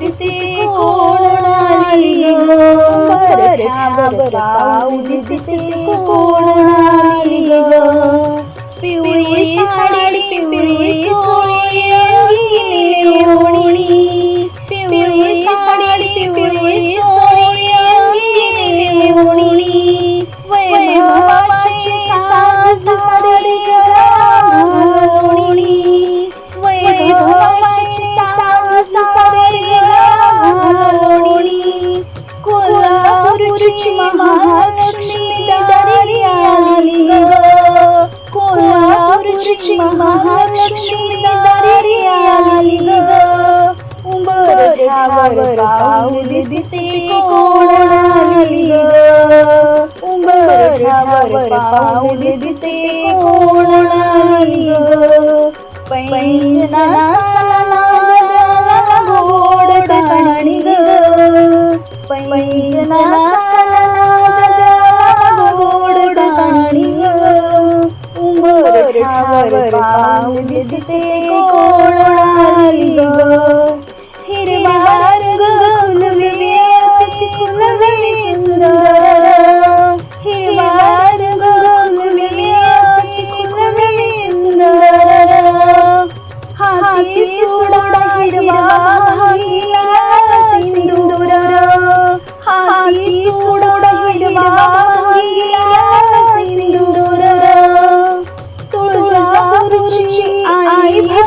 दिसते कोणाली ग बरठ्यावर दिसते कोणाली ग पिवळी साडी पिवळी कोल्हापूरची महालक्ष्मी दारी आली कोल्हापूरची महालक्ष्मी दारी आली उंबरठ्यावर पाऊल दिसते कोण आली ग. उंबरठ्यावर पाऊल दिसते कोण आली ग. पैंजना गोड कहाणी ग. पैंजना उंबरठ्यावर पाऊल दिसते कोण आली ग?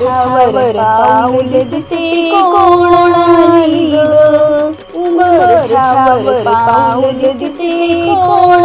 उंबरठ्यावर पाऊल दिसे कोण आली ग पाऊल कोण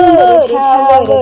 उंबरठ्यावर